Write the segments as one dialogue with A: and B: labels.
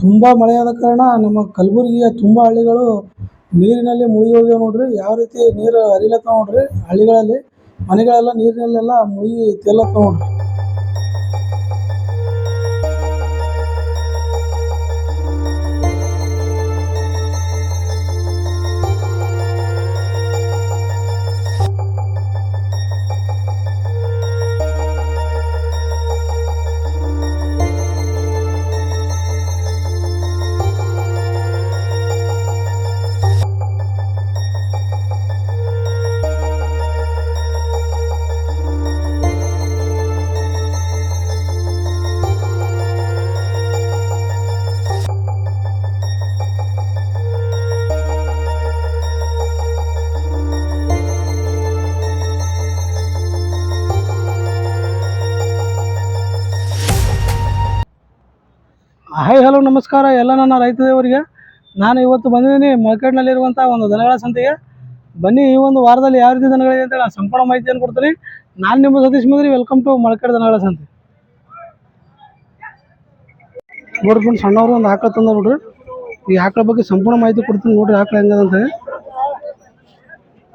A: ತುಂಬ ಮಳೆಯಾದ ಕಾರಣ ನಮ್ಮ ಕಲಬುರಗಿಯ ತುಂಬ ಹಳ್ಳಿಗಳು ನೀರಿನಲ್ಲಿ ಮುಳುಗಿ ನೋಡ್ರಿ. ಯಾವ ರೀತಿ ನೀರು ಹರಿಲತ್ತಾವ ನೋಡ್ರಿ. ಹಳ್ಳಿಗಳಲ್ಲಿ ಮನೆಗಳೆಲ್ಲ ನೀರಿನಲ್ಲೆಲ್ಲ ಮುಳುಗಿ ತೇಲತ್ತಾವ ನೋಡ್ರಿ. ಹಾಯ್ ಹಲೋ ನಮಸ್ಕಾರ. ಎಲ್ಲ ನನ್ನ ರೈತ ದೇವರಿಗೆ. ನಾನು ಇವತ್ತು ಬಂದಿದ್ದೀನಿ ಮಾರ್ಕೆಟ್ನಲ್ಲಿರುವಂಥ ಒಂದು ದನಗಳ ಸಂತೆಗೆ. ಬನ್ನಿ ಈ ಒಂದು ವಾರದಲ್ಲಿ ಯಾವ ರೀತಿ ದನಗಳಿದೆ ಅಂತ ನಾನು ಸಂಪೂರ್ಣ ಮಾಹಿತಿಯನ್ನು ಕೊಡ್ತೀನಿ. ನಾನು ನಿಮ್ಮ Satish Madri. Welcome to market ದನಗಳ ಸಂತೆ. ನೋಡ್ರಿ ಫ್ರೆಂಡ್ ಸಣ್ಣವರು ಒಂದು ಆಕಳ ತಂದ ನೋಡ್ರಿ. ಈ ಆಕಳ ಬಗ್ಗೆ ಸಂಪೂರ್ಣ ಮಾಹಿತಿ ಕೊಡ್ತೀನಿ. ನೋಡ್ರಿ ಆಕಳ ಹೆಂಗದ ಅಂತ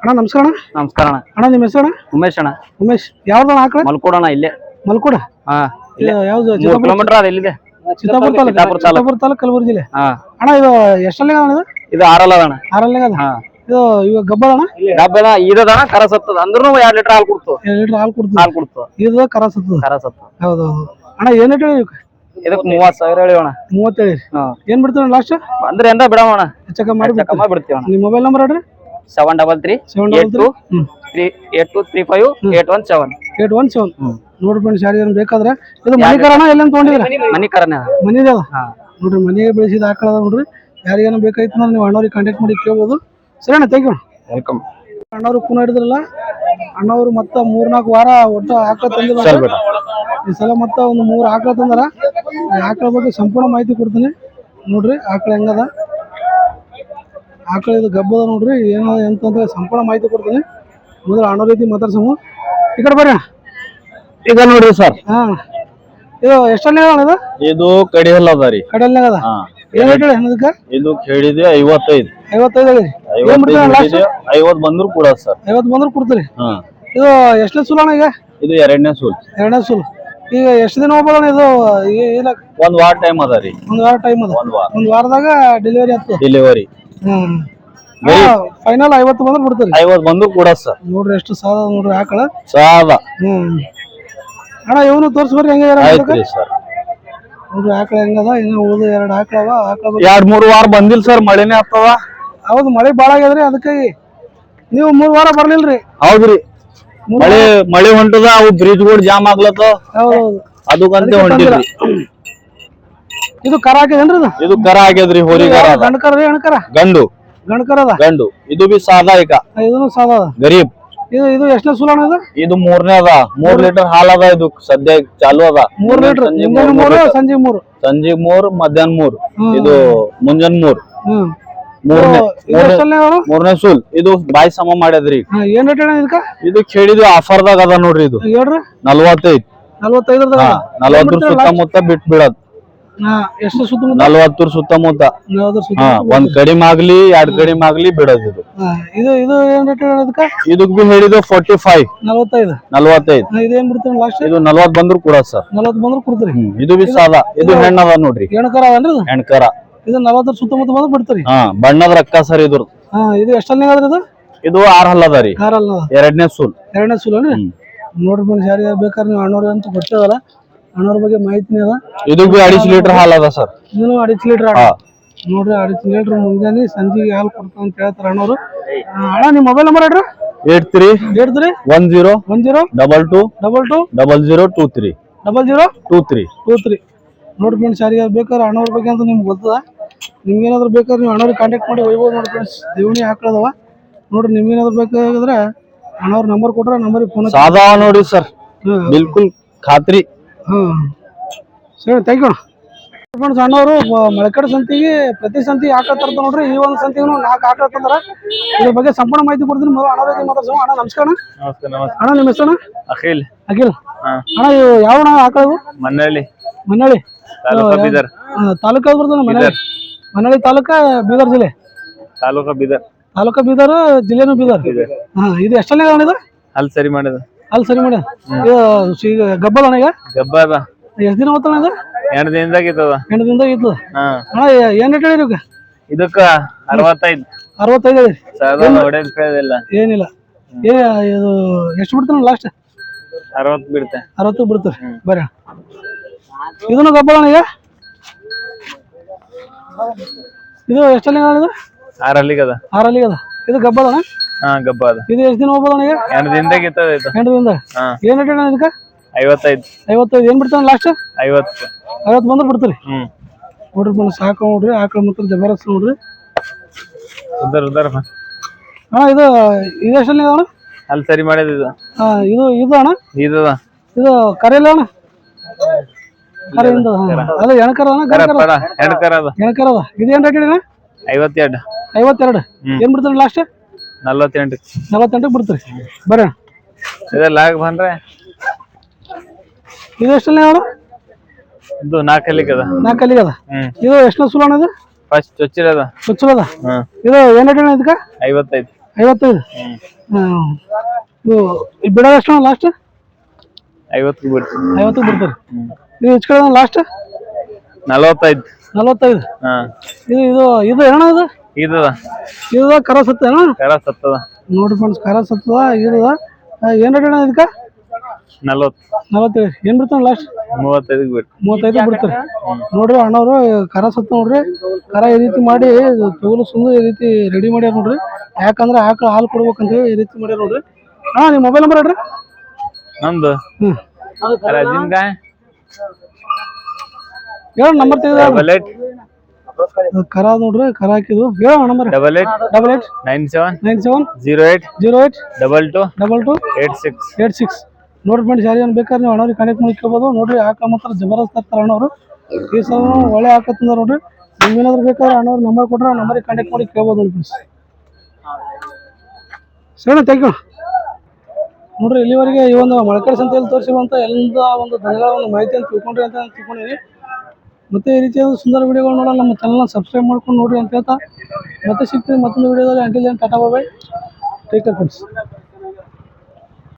A: ಅಣ್ಣ ನಮಸ್ಕಾರ ಅಣ್ಣ.
B: ನಮಸ್ಕಾರ ಅಣ್ಣ.
A: ಅಣ್ಣ ನಿಮ್ಮ ಹೆಸರು ಅಣ್ಣ?
B: ಉಮೇಶ್ ಅಣ್ಣ.
A: ಉಮೇಶ್. ಯಾವ್ದಣ್ಣ ಆಕಳ?
B: ಮಲ್ಕೋಡಣ ಇಲ್ಲೇ.
A: ಮಲ್ಕೋಡ?
B: ಹಾ ಇಲ್ಲ.
A: ಯಾವ್ದು?
B: ಕಿಲೋಮೀಟರ್ ಅದ ಎಲ್ಲಿದೆ
A: ಚಿತ್ತಾಪುರ ತಾಲೂಕು.
B: ಚಿತ್ತಾಪುರ ತಾಲೂಕು.
A: ಚಿತ್ತಾಪುರ ತಾಲೂಕು ಕಲಬುರಗಿ ಜಿಲ್ಲೆ.
B: ಹಾ.
A: ಅಣ್ಣ ಇದು ಎಷ್ಟಲ್ಲಿ ಅಣ್ಣ ಇದು?
B: ಇದು ಆರಲ್ಲ ಅಣ್ಣ.
A: ಆರಲ್ಲೇ ಅದ?
B: ಹಾ.
A: ಇದು ಇವಾಗ ಗಬ್ಬಳ ಅಣ್ಣ?
B: ಡಬ್ಬದ ಇದದ ಕರ ಸತ್ತದ. ಅಂದ್ರೂ ಎರಡ್ ಲೀಟರ್ ಹಾಲು ಕೊಡ್ತು.
A: ಎರಡು ಲೀಟರ್ ಹಾಲು ಕೊಡ್ತದೆ
B: ಹಾಲು ಕೊಡ್ತು.
A: ಇದು ಕರ ಸತ್ತದ?
B: ಕರ ಸತ್ತ
A: ಹೌದು ಹೌದು. ಅಣ್ಣ ಏನ್ ರೇಟ್ ಹೇಳಿ
B: ಇದಕ್ ಮೂವತ್ ಸಾವಿರ ಅಣ್ಣ.
A: ಮೂವತ್ತೇಳಿ
B: ಹಾ.
A: ಏನ್ ಬಿಡ್ತೀರ ಲಾಸ್ಟ್
B: ಅಂದ್ರೆ ಎಂದ ಬಿಡವ
A: ಅಣ್ಣ. ಚೆಕ್ ಮಾಡಿ
B: ಚಕಮ್ಮ ಬಿಡ್ತೀವಿ. ಅಣ್ಣ.
A: ನಿಮ್ಮ ಮೊಬೈಲ್ ನಂಬರ್ ಹೇಳ್ರಿ.
B: Seven double three
A: seven
B: eight two
A: hmm.
B: Three eight two three five eight one seven
A: eight one seven ನೋಡ್ರಿ ಶಾರಿ ಏನ್ ಬೇಕಾದ್ರೆ. ಇದು ಮನೆ ಕರಣ ಎಲ್ಲಂತ ತೊಗೊಂಡಿದ್ರ?
B: ಮನಿ ಕರನೇ. ಅದ. ಹಾ.
A: ನೋಡ್ರಿ ಮನೆಗೆ ಬೆಳೆಸಿದ ಆಕಳ ಅದ ನೋಡ್ರಿ. ಯಾರಿಗೇನು ಬೇಕಾಯ್ತು ಅಂದ್ರೆ ನೀವು ಅಣ್ಣವ್ರಿಗೆ ಕಾಂಟ್ಯಾಕ್ಟ್ ಮಾಡಿ ಕೇಳ್ಬೋದು. ಸರಿ ಅಣ್ಣ ಥ್ಯಾಂಕ್ ಯು
B: ವೆಲ್ಕಮ್
A: ಅಣ್ಣವ್ರು ಕೂನ ಹಿಡಿದ್ರಲ್ಲ ಅಣ್ಣವ್ರು ಮತ್ತ ಮೂರ್ನಾಲ್ಕು ವಾರ ಒಟ್ಟು ಆಕಳ ತಂದಿಲ್ಲ ಈ ಸಲ ಮತ್ತ ಒಂದು ಮೂರು ಆಕಳ ತಂದಾರ. ಈ ಆಕಳ ಬಗ್ಗೆ ಸಂಪೂರ್ಣ ಮಾಹಿತಿ ಕೊಡ್ತೀನಿ. ನೋಡ್ರಿ ಆಕಳ ಹೆಂಗದ ಆಕಳ ಇದು ಗಬ್ಬದ ನೋಡ್ರಿ ಏನದ ಎಂತಂದ್ರೆ ಸಂಪೂರ್ಣ ಮಾಹಿತಿ ಕೊಡ್ತೀನಿ. ಮೊದಲು ಅಣ್ಣವ್ರ ರೀತಿ ಮಾತಾಡ್ಸಮು. ಈ ಕಡೆ ಬರ್ರಿ
C: ಈಗ ನೋಡ್ರಿ ಸರ್.
A: ಹಾ. ಇದು ಎಷ್ಟನೇ ಇದು?
C: ಇದು ಕಡಿಯಲ್ಲ ಅದ ರೀ.
A: ಕಡೆಯಲ್ನಾಗ ಅದ?
C: ಹಾ.
A: ಏನ್ ರೇಟ್ ಹೇಳಿ
C: ಇದು ಕೇಳಿದೆ ಐವತ್ತೈದು.
A: ಐವತ್ತೈದು ಹೇಳಿ. ಏನ್ ಬಿಡ್ತೀರ
C: ಹೇಳಿದೆ ಐವತ್ ಬಂದ್ರು ಕೂಡ ಸರ್.
A: ಐವತ್ತು ಬಂದ್ರೆ ಕೊಡ್ತೀರಿ?
C: ಹಾ.
A: ಇದು ಎಷ್ಟನೇ ಸುಲ ಅಣ್ಣ ಈಗ?
C: ಇದು ಎರಡನೇ ಸೂಲ್.
A: ಎರಡನೇ ಸುಲ್. ಈಗ ಎಷ್ಟು ದಿನ ಹೋಗ್ಬೋದಣ್ಣ ಇದು? ಈ- ಇಲ್ಲ.
C: ಒಂದ್ ವಾರ ಟೈಮ್ ಅದ ರೀ.
A: ಒಂದು ವಾರ ಟೈಮ್ ಅದ.
C: ಒಂದ್ ವಾರ.
A: ಒಂದು ವಾರದಾಗ ಡೆಲಿವರಿ ಆಗ್ತದೆ
C: ಡೆಲಿವರಿ
A: ಹ್ಮ್. ಫೈನಲ್ ಐವತ್ತು ಬಂದ್ರೆ ಬಿಡ್ತೀರಿ
C: ಐವತ್ ಬಂದ್ರು ಕೂಡ ಸರ್.
A: ನೋಡ್ರಿ ಎಷ್ಟು ಸಾದ ನೋಡ್ರಿ ಆಕಳ.
C: ಸಾದ.
A: ಹ್ಮ್. ಅಣ್ಣ ಇವನು ತೋರ್ಸ್ಬರ್ರಿ ಹೆಂಗ
C: ಆಯ್ತ್ರಿ ಸರ್.
A: ಆಕಳ ಹೆಂಗದ? ಇನ್ನು ಉಳಿದು ಎರಡು ಆಕಳ ಅವ ಆಕಳ
C: ಎರಡ್ ಮೂರ್ ವಾರ ಬಂದಿಲ್ಲ ಸರ್ ಮಳೆನೇ ಆಗ್ತದ.
A: ಹೌದು ಮಳೆ ಭಾಳ ಆಗ್ಯದ್ರಿ ಅದಕ್ಕಾಗಿ ನೀವು ಮೂರು ವಾರ ಬರ್ಲಿಲ್ರಿ?
C: ಹೌದ್ರಿ ಮಳೆ ಮಳೆ ಹೊಂಟದ ಅವು ಬ್ರಿಡ್ಜ್ಗಳು ಜಾಮ್ ಆಗ್ಲತ್ತ
A: ಹೌದು ಹೌದು.
C: ಅದಕ್ಕಂತೆ ಹೊಂಟಿಲ್ರಿ
A: ಇದು ಕರ ಹಾಕಿದೇನ್ರಿ ಇದು?
C: ಇದು ಕರ ಆಗ್ಯದ್ರಿ ಹೋರಿ ಕರ ಅದ.
A: ಗಂಡ ಕರ ರೀ ಹೆಣ್ ಕರ
C: ಗಂಡು.
A: ಗಂಡ ಕರ ಅದ
C: ಗಂಡು. ಇದು ಬಿ ಸಾದಾಯಕ.
A: ಇದನ್ನು ಸಾದ ಅದ?
C: ಗರೀಬ್.
A: ಇದು ಇದು ಎಷ್ಟನೇ ಸುಲಣ ಇದು?
C: ಇದು ಮೂರನೇ ಅದ. ಮೂರ್ ಲೀಟರ್ ಹಾಲ್ ಅದ ಇದು. ಸದ್ಯ ಚಾಲು ಅದ.
A: ಮೂರ್ ಲೀಟರ್.
C: ಸಂಜೆ ಮೂರ್.
A: ಸಂಜೆ ಮೂರು.
C: ಸಂಜೆ ಮೂರ್ ಮಧ್ಯಾಹ್ನ ಮೂರ್. ಇದು ಮುಂಜಾನೆ ಮೂರ್. ಮೂರನೇ. ಸೂಲ್. ಇದು ಬಾಯಿ ಸಮ ಮಾಡ್ಯದ್ರಿ.
A: ಏನ್ ರೇಟ್ ಇದಕ್ಕ?
C: ಇದು ಕೇಳಿದ್ವಿ ಆಫರ್ದಾಗ ಅದ ನೋಡ್ರಿ ಇದು.
A: ನಲ್ವತ್ತೈದು
C: ನಲ್ವತ್ತೈದ್.
A: ನಲ್ವತ್ತೈದರದ
C: ಹಾ ನಲ್ವತ್ತರ ಸುತ್ತಮುತ್ತ ಬಿಟ್ ಬಿಡದ್
A: ಹಾ ಎಷ್ಟು ಸುತ್ತಮುತ್ತ?
C: ನಲ್ವತ್ತರ ಸುತ್ತಮುತ್ತ.
A: ನಲ್ವತ್ತರ
C: ಹಾ
A: ಸುತ್ತಮುತ್ತ
C: ಒಂದ್ ಕಡಿಮೆ ಆಗ್ಲಿ ಎರಡ್ ಕಡಿಮೆ ಆಗ್ಲಿ ಬಿಡೋದು ಇದು.
A: ಹಾ, ಇದು ಇದು ಏನ್ ರೇಟ್ ಹೇಳೋದಕ್ಕ?
C: ಇದಕ್ ಬಿ ಹೇಳಿದ್ವಿ ಫೋರ್ಟಿ ಫೈವ್
A: ನಲ್ವತ್ತೈದು.
C: ನಲ್ವತ್ತೈದು.
A: ಹಾ, ಇದೇನ್ ಬಿಡ್ತೀರಿ ಲಾಸ್ಟ್
C: ಇದು ನಲ್ವತ್ ಬಂದ್ರು ಕೂಡ ಸರ್.
A: ನಲ್ವತ್ತು ಬಂದ್ರೆ ಕೊಡ್ತೀರಿ?
C: ಹ್ಮ್ ಇದು ಬಿ ಸಾಲ ಇದು ಹೆಣ್ಣದ ನೋಡ್ರಿ.
A: ಹೆಣ್ಕರ ಅದನ್ರಿ ಇದು?
C: ಹೆಣ್ಕರ.
A: ಇದು ನಲ್ವತ್ತರ ಸುತ್ತಮುತ್ತ ಬಂದ್ರೆ ಬಿಡ್ತೀರಿ?
C: ಹಾ ಬಣ್ಣದ ರೊಕ್ಕ ಸರ್ ಇದ್ರ
A: ಹಾ ಇದು ಎಷ್ಟಲ್ಲಿ ಅದ್ರಿ ಇದು?
C: ಇದು ಆರ್ ಹಲ್ಲದ ರೀ
A: ಕಾರಲ್ಲ
C: ಎರಡನೇ ಸೂಲ್.
A: ಎರಡನೇ ಸೂಲ್. ನೋಡ್ರಿ ಫ್ರೆಂಡ್ಸ್ ಯಾರು ಬೇಕಾದ್ರೆ ನೀವು ಅಣ್ಣವ್ರಿ ಅಂತ ಗೊತ್ತದಲ್ಲ ಅಣ್ಣವ್ರ ಬಗ್ಗೆ ಮಾಹಿತಿನೇ ಅದ
C: ಇದು ಬಿ ಅಡಿಸ್ ಲೀಟರ್ ಹಾಲು ಅದ ಸರ್.
A: ಇದನ್ನು ಅಡಿಚ್ ಲೀಟರ್
C: ಹಾ.
A: ನೋಡ್ರಿ ಅಡಿಚ್ ಲೀಟರ್ ಮುಂಜಾನೆ ಸಂಜೆಗೆ ಹಾಲು ಕೊಡ್ತಾವ ಅಂತ ಹೇಳ್ತಾರೆ ಅಣ್ಣವ್ರು. ಅಣ್ಣ ನಿಮ್ಮ ಮೊಬೈಲ್ ನಂಬರ್ ಹೇಳ್ರಿ.
C: ಏಟ್ ತ್ರೀ
A: ಹೇಳ್ತೀರಿ
C: one zero
A: one zero
C: double two
A: double two
C: double zero two three
A: double zero
C: two three.
A: Two three. ನೋಡಿ ಫ್ರೆಂಡ್ಸ್ ಯಾರಿಗಾರು ಬೇಕಾದ್ರೆ ಅಣ್ಣವ್ರ ಬಗ್ಗೆ ಅಂತ ನಿಮ್ಗೆ ಗೊತ್ತದ? ನಿಮ್ಗೆ ಏನಾದ್ರು ಬೇಕಾದ್ರೆ ನೀವು ಅಣ್ಣವ್ರಿಗೆ ಕಾಂಟ್ಯಾಕ್ಟ್ ಮಾಡಿ ಒಯ್ಬೋದು ನೋಡಿ ಫ್ರೆಂಡ್ಸ್ ದೇವಣಿ ಹಾಕೊಳ್ಳೋದವ ನೋಡ್ರಿ ನಿಮ್ಗೆ ಏನಾದ್ರು ಬೇಕಾಗಿದ್ರೆ ಅಣ್ಣವ್ರ ನಂಬರ್ ಕೊಟ್ರೆ ನಂಬರಿಗೆ ಫೋನ್
C: ಸಾದಾ ನೋಡಿ ಸರ್. ಬಿಲ್ಕುಲ್ ಖಾತ್ರಿ.
A: ಹಾಂ. ಸರಿ ಥ್ಯಾಂಕ್ ಯು ಫ್ರೆಂಡ್ಸ್ ಅಣ್ಣವರು ಮಳಕಡೆ ಸಂತಿಗೆ ಪ್ರತಿ ಸಂತಿ ಆಕಳ ತರ್ತ ನೋಡ್ರಿ ಈ ಒಂದು ಸಂತಿಗೂ ನಾಲ್ಕು ಆಕಳ ತಂದ್ರ ಇದ್ರ ಬಗ್ಗೆ ಸಂಪೂರ್ಣ ಮಾಹಿತಿ ಕೊಡ್ತೀನಿ. ಮೊದಲು ಅಣ್ಣ ಬಗ್ಗೆ ಮಾತಾಡ್ಸೋ ಅಣ್ಣ ನಮಸ್ಕಾರ ಅಣ್ಣ. ನಿಮ್ಮ ಹೆಸರು
B: ಅಖಿಲ್.
A: ಅಖಿಲ್. ಅಣ್ಣ ಇವು ಯಾವ ಅಣ್ಣ ಆಕಳ
B: ಮನ್ನಳ್ಳಿ
A: ಮನ್ನಳ್ಳಿ
D: ತಾಲೂಕಾ
A: ಯಾವ್ದು ಬರ್ತದೆ ತಾಲೂಕ ಮನೆಯಲ್ಲಿ ತಾಲೂಕಾ ಬೀದರ್ ಜಿಲ್ಲೆ?
D: ತಾಲೂಕ ಬೀದರ್.
A: ತಾಲೂಕ ಬೀದರ್ ಜಿಲ್ಲೆನೂ ಬೀದರ್? ಹಾ ಇದು ಎಷ್ಟನೇ ಅಣ್ಣ ಇದು?
D: ಅಲ್ಲಿ ಸರಿ ಮಾಡಿದ
A: ಅಲ್ಲಿ ಸರಿ ಮಾಡಿ. ಈಗ ಗಬ್ಬಲ್ ಅಣ್ಣ ಈಗ?
D: ಗಬ್ಬ ಅದ.
A: ಎಷ್ಟು ದಿನ ಹೋಗ್ತಾನ ಅದ
D: ಎರಡು ದಿನದಾಗ ಇದ್ದದ.
A: ಎಂಟು ದಿನದಾಗ ಇತ್ತು
D: ಹಾ.
A: ಅಣ್ಣ ಏನ್ ರೇಟ್ ಹೇಳಿರಿ
D: ಇದಕ್ಕ ಅರವತ್ತೈದು.
A: ಅರವತ್ತೈದು
D: ಹೊಡೆದ್ ಕೇಳಿಲ್ಲ
A: ಏನಿಲ್ಲ. ಏ ಇದು ಎಷ್ಟು ಬಿಡ್ತಾನ ಲಾಸ್ಟ್
D: ಅರವತ್ತು ಬಿಡ್ತೆ.
A: ಅರವತ್ತು ಬಿಡ್ತಾರೆ ಬರ್ರಿ ಇದನ್ನು ಗಬ್ಬಲ್ ಅಣ್ಣ ಈಗ? ಇದು ಎಷ್ಟಲ್ಲಿ ಇದು?
D: ಆರ್ ಅಲ್ಲಿಗೆ ಅದ
A: ಆರಲ್ಲಿ ಅದ ಇದು ಗಬ್ಬಲ್ ಅಣ್ಣ?
D: ಹಾ ಗಬ್ಬ ಅದ.
A: ಇದು ಎಷ್ಟು ದಿನ ಹೋಗ್ಬೋದು
D: ದಿನದಾಗ ಇದು. ಹಾ.
A: ಏನ್ ರೇಟ್ ಅಣ್ಣ ಇದಕ್ಕೆ?
D: ಐವತ್ತೈದು.
A: ಐವತ್ತೈದು. ಏನ್ ಬಿಡ್ತಾನೆ ಲಾಸ್ಟ್
D: ಐವತ್ತು.
A: ಐವತ್ತು ಬಂದ್ರೆ ಬಿಡ್ತೀರಿ?
D: ಹ್ಮ್.
A: ನೋಡ್ರಿ ಸಾಕು ನೋಡ್ರಿ ಆಕಳ ಮಾತ್ರ ಜಬರ್ದಸ್ತ್ ನೋಡ್ರಿ.
D: ಉದರ್ ಉದ್ದಾರ.
A: ಅಣ್ಣ. ಇದು ಇದು ಅಣ್ಣ?
D: ಅಲ್ಲಿ ಸರಿ ಮಾಡಿದ ಇದು.
A: ಹಾ, ಇದು ಇದು ಅಣ್ಣ?
D: ಇದದ.
A: ಇದು ಕರೆಯಲ್ಲ ಅಣ್ಣ? ಕರೆಯಿಂದ ಎಣಕರ ಅಣ್ಣ
D: ಕರ
A: ಗಣಕರ
D: ಪಡ ಹೆಣ್ಕರ ಅದ.
A: ಎಣಕರ ಅದ. ಇದು ಏನ್ ರೇಟ್ ಅಣ್ಣ?
D: ಐವತ್ತೆರಡು.
A: ಐವತ್ತೆರಡು. ಏನ್ ಬಿಡ್ತಾನೆ ಲಾಸ್ಟ್
D: ನಲ್ವತ್ತೆಂಟು.
A: ನಲವತ್ತೆಂಟಕ್ಕೆ ಬಿಡ್ತೀರಿ ಬರ್ರಿ
D: ಇದೆ ಲಾಗ್ ಬಂದ್ರೆ?
A: ಇದು ಎಷ್ಟಲ್ಲ ಅಣ್ಣ
D: ಇದು ನಾಲ್ಕಲ್ಲಿಗೆ ಅದ
A: ನಾಲ್ಕಲ್ಲಿಗೆ ಅದ ಇದು ಎಷ್ಟು ಸುಲ ಅಣ್ಣ ಇದು?
D: ಫಸ್ಟ್ ಚೊಚ್ಚಿರದ.
A: ಚೊಚ್ಚಲದ ಇದು ಏನ್ ರೇಟ್ ಅಣ್ಣ ಇದಕ್ಕೆ?
D: ಐವತ್ತೈದು.
A: ಐವತ್ತೈದು. ಇದು ಬಿಡೋದು ಎಷ್ಟು ಲಾಸ್ಟ್
D: ಐವತ್ತು ಬಿಡ್ತೀನಿ.
A: ಐವತ್ತು ಬಿಡ್ತೀರಿ ಇದು ಹೆಚ್ಚು ಕಡೆ ಲಾಸ್ಟ್
D: ನಲವತ್ತೈದು.
A: ನಲವತ್ತೈದು?
D: ಹಾ.
A: ಇದು ಇದು ಇದು ಏನಣ್ಣ ಇದು?
D: ಇದದ
A: ಇದು ಕರ ಸತ್ತ
D: ಕರ ಸತ್ತದ.
A: ನೋಡಿ ಫ್ರೆಂಡ್ಸ್ ಕರ ಸತ್ತದ ಇದು ಏನ್ ರೇಟ್ ಅಣ್ಣ ಇದಕ್ಕೆ?
D: ನಲ್ವತ್ತು
A: ನಲವತ್ತೈದು ಏನ್ ಬಿಡ್ತಾನ ಲಾಸ್ಟ್
D: ಮೂವತ್ತೈದಕ್ಕೆ ಬಿಡ್ತಾರೆ
A: ಮೂವತ್ತೈದು ಬಿಡ್ತಾರೆ. ನೋಡ್ರಿ ಅಣ್ಣವ್ರು ಕರ ಸತ್ತ ನೋಡ್ರಿ. ಕರ ಈ ರೀತಿ ಮಾಡಿ ತೊಗಲು ಸುಂದು ಈ ರೀತಿ ರೆಡಿ ಮಾಡ್ಯಾರ ನೋಡ್ರಿ. ಯಾಕಂದ್ರೆ ಆಕಳ ಹಾಲು ಕೊಡ್ಬೇಕಂತ ಹೇಳಿ ಈ ರೀತಿ ಮಾಡ್ಯಾರ ನೋಡ್ರಿ. ಹಾ ನಿಮ್ಮ ಮೊಬೈಲ್ ನಂಬರ್ ಹೇಳ್ರಿ.
D: ನಮ್ದು? ಹ್ಮ್.
A: ಹೇಳ ನಂಬರ್ ತೆಗೆದ ಕರ ನೋಡ್ರಿ ಕರ ಹಾಕಿದ್ವು ಹೇಳ number
D: double eight
A: double eight
D: nine seven
A: nine seven
D: zero eight
A: zero eight
D: double two
A: double two
D: eight six
A: eight six ನೋಡ್ರಿ ಫ್ರೆಂಡ್ಸ್ ಯಾರಿಗೇನು ಬೇಕಾದ್ರೆ ನೀವು ಅಣ್ಣವ್ರಿಗೆ ಕನೆಕ್ಟ್ ಮಾಡ್ಕೋಬೋದು. ನೋಡ್ರಿ ಆಕಳ ಮಾತ್ರ ಜಬರ್ದಸ್ತ್ ಇರ್ತಾರೆ ಅಣ್ಣವರು. ಈ ಸಲ ಒಳ್ಳೆ ಹಾಕತ್ತಂದ ನೋಡ್ರಿ. ನಿಮ್ಗೇನಾದ್ರು ಬೇಕಾದ್ರೆ ಅಣ್ಣವ್ರ ನಂಬರ್ ಕೊಟ್ರೆ ನಂಬರಿಗೆ ಕಾಂಟ್ಯಾಕ್ಟ್ ಮಾಡಿ ಕೇಳ್ಬೋದು ನೋಡಿ ಫ್ರೆಂಡ್ಸ್ ಸರಿ ಥ್ಯಾಂಕ್ ಯು ನೋಡ್ರಿ ಇಲ್ಲಿವರೆಗೆ ಈ ಒಂದು ಮೊಳಕಾಡು ಸಂತೆಯಲ್ಲಿ ತೋರಿಸಿರುವಂಥ ಎಲ್ಲ ಒಂದು ಧನಗಳ ಒಂದು ಮಾಹಿತಿಯನ್ನು ತಿಳ್ಕೊಂಡ್ರಿ ಅಂತ ತಿಳ್ಕೊಂಡಿದ್ದೀನಿ. ಮತ್ತೆ ಈ ರೀತಿಯಾದ ಸುಂದರ ವಿಡಿಯೋಗಳು ನೋಡೋಣ. ನಮ್ಮ ಚಾನಲ್ನ ಸಬ್ಸ್ಕ್ರೈಬ್ ಮಾಡ್ಕೊಂಡು ನೋಡಿ ಅಂತ ಹೇಳ್ತಾ. ಮತ್ತೆ ಸಿಗ್ತೀವಿ ಮತ್ತೊಂದು ವಿಡಿಯೋದಲ್ಲಿ. Until tata bye take care friends